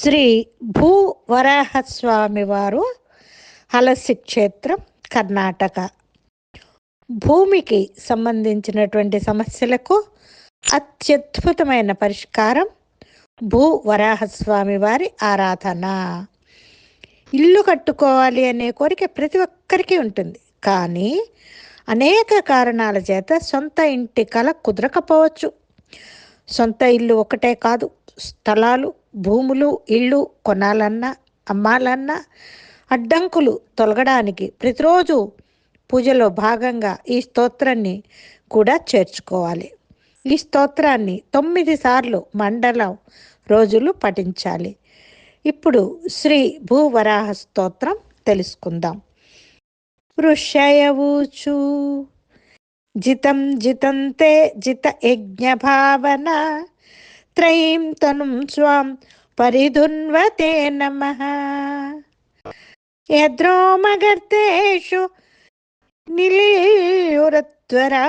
శ్రీ భూ వరాహస్వామి వారు హలసి క్షేత్రం కర్ణాటక. భూమికి సంబంధించినటువంటి సమస్యలకు అత్యద్భుతమైన పరిష్కారం భూ వరాహస్వామి వారి ఆరాధన. ఇల్లు కట్టుకోవాలి అనే కోరిక ప్రతి ఒక్కరికి ఉంటుంది. కానీ అనేక కారణాల చేత సొంత ఇంటి కల కుదరకపోవచ్చు. సొంత ఇల్లు ఒకటే కాదు స్థలాలు భూములు ఇళ్ళు కొనాలన్నా అమ్మాలన్నా అడ్డంకులు తొలగడానికి ప్రతిరోజు పూజలో భాగంగా ఈ స్తోత్రాన్ని కూడా చేర్చుకోవాలి. ఈ స్తోత్రాన్ని తొమ్మిది సార్లు మండలం రోజులు పఠించాలి. ఇప్పుడు శ్రీ భూవరాహ స్తోత్రం తెలుసుకుందాం. ఋషయవూచు జితం జితంతే జిత యజ్ఞ భావన త్రయీం తనుం స్వాం పరిధున్వతే నమ. యద్రోమగర్తేషు నిలీయురత్వరా.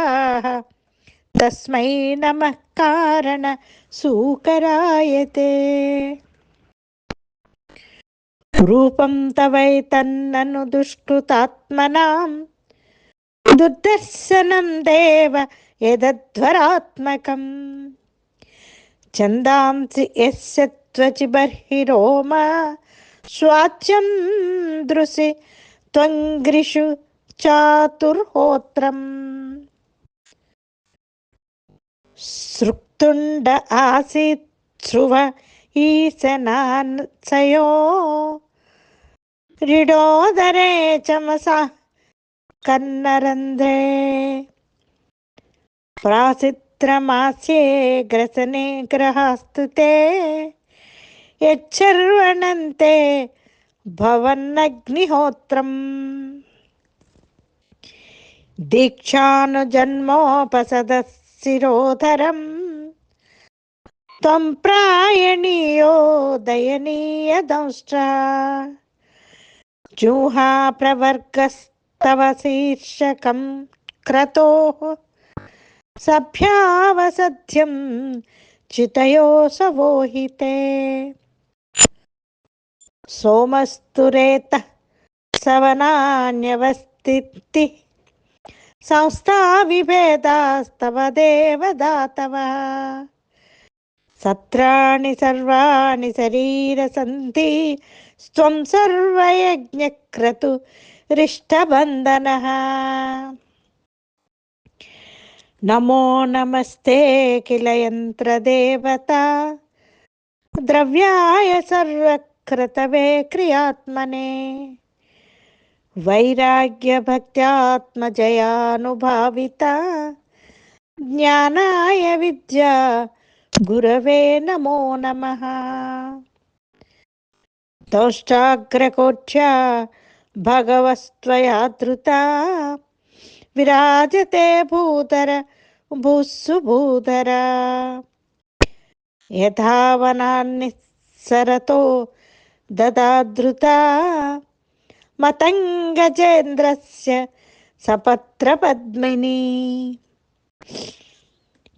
తస్మై నమ కారణ సూకరాయతే. రూపం తవై తన్నను దుష్కృతాత్మనాం. దుర్దర్శనం దేవ యదధ్వరాత్మకం. ఛందాంసి యస్య బర్హిరోమ స్వాచ్యం దృశి త్వంగ్రిషు చాతుర్హోత్రం. సృక్తుండ ఆసీత్ ధ్రువ ఈశనాన్సయో రిడోదరే చమస కన్నరంధ్రే. ప్రాసిత్ पत्रमास्ये ग्रसने ग्रहास्तु। ते यच्छर्वणन्ते भवन्नग्निहोत्रम्। दीक्षानुजन्मोपसदशिरोधरम् त्वं प्रायणीयो दयनीयदंश्च जुहा प्रवर्गस्तव शीर्षकं क्रतोः। సభ్యావసధ్యం చితయోసవోహితే సోమస్తురేత సవనాన్యవస్థితి సంస్థా విభేదాస్తవ దేవదాతవ. సత్రాణి సర్వాణి శరీర సంధి స్వం సర్వయజ్ఞక్రతు రిష్టబంధన నమో నమస్తే కిల యంత్రదేవత ద్రవ్యాయ సర్వకృతవే క్రియాత్మనే. వైరాగ్యభక్త్యాత్మజయానుభావిత జ్ఞానాయ విద్య గురవే నమో నమ. దౌష్టాగ్రకోట్యా భగవస్త్వయాదృత. విరాజతే భూధర భూస్సు భూధర యథావనాన్ని సరతో దదాదృత మతంగజేంద్రస్య సపత్రపద్మిని.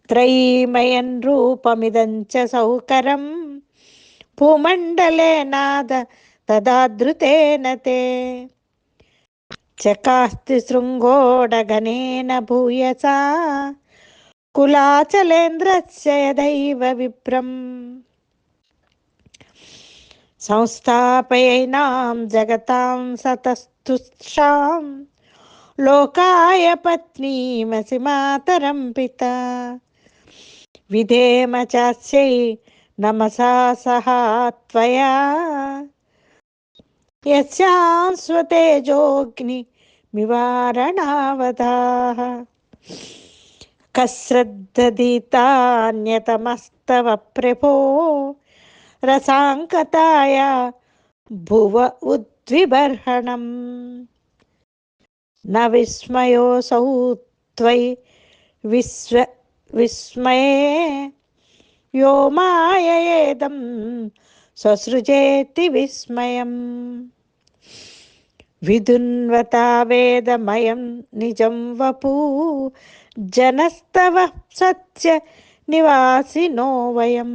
త్రైమయన్ రూపమిదంచ సౌకరం భూమండలే నాద తదాదృతేన తే. చకాస్తి శృంగోడగణేన భూయసా. కులాచలేంద్రస్యదైవ విప్రం సంస్థాపయైనాం జగతాం సతస్తుషాం లోకాయ పత్నీమసి మాతరం పిత విధేమ చాస్యై నమసా సహా త్వయా. యస్యాం స్వతేజోగ్ని నివారణావధాః. కశ్రద్ధదితాన్యతమస్తవ ప్రభో. రసాంకతాయ భువ ఉద్విబర్హణం. న విస్మయోసౌ त्वै విశ్వ विस्मये యో మాయేదం ससृजेति విస్మయం. విదున్వతా వేదమయం నిజం వపూ. జనస్తవ సత్య నివాసినో వయం.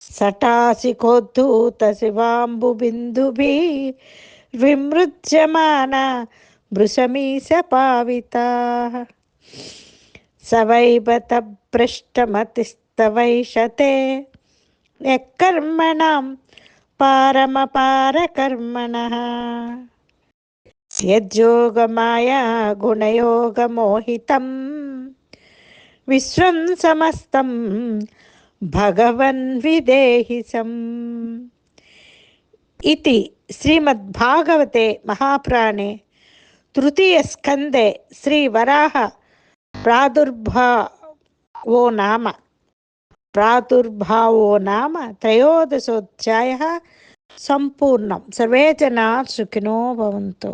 సటాసికోద్ధూత శివాంబుబిందుభి విమృజ్యమాన భృశమీశ పావితా. సవైబత पारमपारकर्मणः। यद्योगमाया गुणयोगमोहितं विश्वं समस्तं भगवन्विदेहिसम् इति श्रीमद्भागवते महापुराणे तृतीयस्कन्दे श्रीवराह प्रादुर्भा वो नाम। ప్రాదుర్భావో నామ త్రయోదశోధ్యాయ సంపూర్ణం సర్వే జనా సుఖినో భవంతు